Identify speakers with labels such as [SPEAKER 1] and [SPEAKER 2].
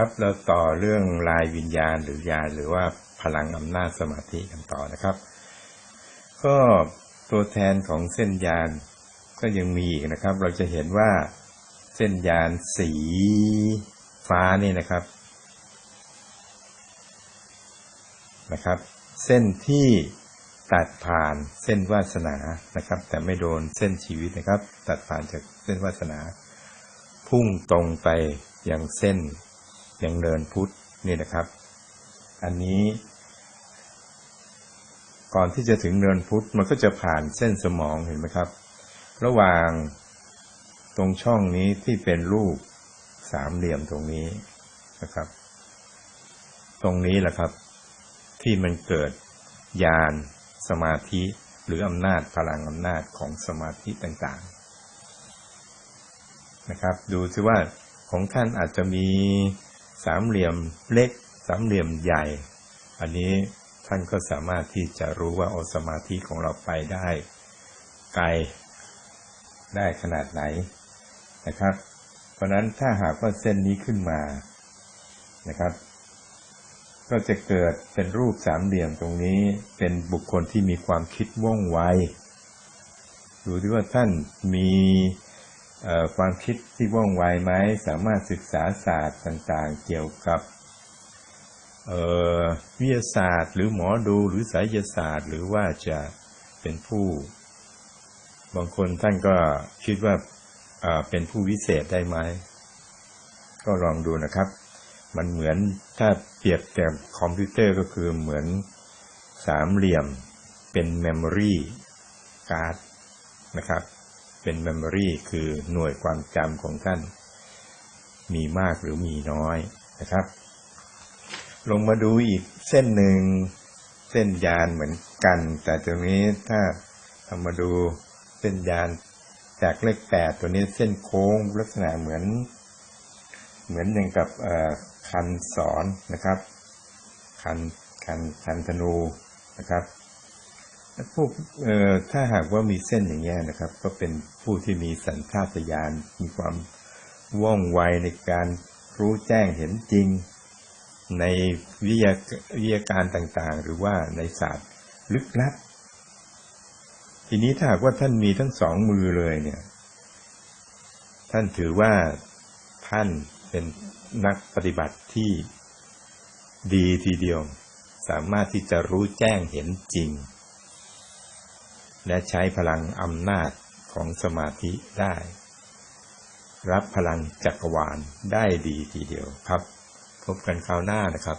[SPEAKER 1] ครับเราต่อเรื่องลายวิญญาณหรือยานหรือว่าพลังอำนาจสมาธิกันต่อนะครับ ก็ตัวแทนของเส้นยานก็ยังมีอีกนะครับ เราจะเห็นว่าเส้นยานสีฟ้านี่นะครับนะครับ เส้นที่ตัดผ่านเส้นวาสนานะครับ แต่ไม่โดนเส้นชีวิตนะครับ ตัดผ่านจากเส้นวาสนา พุ่งตรงไปยังเส้น ยังเนินพุทธนี่นะครับ อันนี้ ก่อนที่จะถึงเนินพุทธมันก็จะผ่านเส้นสมองเห็นไหมครับ ระหว่างตรงช่องนี้ที่เป็นรูปสามเหลี่ยมตรงนี้นะครับ ตรงนี้แหละครับ ที่มันเกิดญาณสมาธิหรืออำนาจพลังอำนาจของสมาธิต่างๆ นะครับ ดูซิว่าของท่านอาจจะมี สามเหลี่ยมเล็ก สามเหลี่ยมใหญ่ อันนี้ท่านก็สามารถที่จะรู้ว่าโอสมาธิของเราไปได้ไกลได้ขนาดไหนนะครับ เพราะนั้นถ้าหากว่าเส้นนี้ขึ้นมานะครับ ก็จะเกิดเป็นรูปสามเหลี่ยมตรงนี้เป็นบุคคลที่มีความคิดว่องไวดูที่ว่าท่านมี ความคิดที่ว่องไวไหมสามารถศึกษาศาสตร์ต่างๆ เกี่ยวกับวิทยาศาสตร์ หรือหมอดูหรือไสยศาสตร์ หรือว่าจะเป็นผู้ บางคนท่านก็คิดว่าเป็นผู้วิเศษได้ไหมก็ลองดูนะครับ มันเหมือนถ้าเปรียบกับคอมพิวเตอร์ก็คือเหมือนสามเหลี่ยมเป็นเมมโมรีการ์ดนะครับ เป็น Memory คือหน่วยความจำของท่าน มีมากหรือมีน้อยนะครับ ลงมาดูอีกเส้นหนึ่งเส้นยานเหมือนกัน แต่ตรงนี้ถ้าทำมาดูเส้นยานจากเลขแปดตัวนี้เส้นโค้งลักษณะเหมือน เหมือนอย่างกับคันสอนนะครับ คันคันคันธนูนะครับ พวกถ้าหากว่ามีเส้นอย่างเงี้ยนะครับ ก็เป็นผู้ที่มีสัญชาตญาณมีความว่องไวในการรู้แจ้งเห็นจริง ในวิทยาวิทยาการต่างๆ หรือว่าในศาสตร์ลึกลับทีนี้ถ้าหากว่าท่านมีทั้งสองมือเลยเนี่ย ท่านถือว่าท่านเป็นนักปฏิบัติที่ดีทีเดียว สามารถที่จะรู้แจ้งเห็นจริง และใช้พลังอำนาจของสมาธิได้ รับพลังจักรวาลได้ดีทีเดียวครับ พบกันคราวหน้านะครับ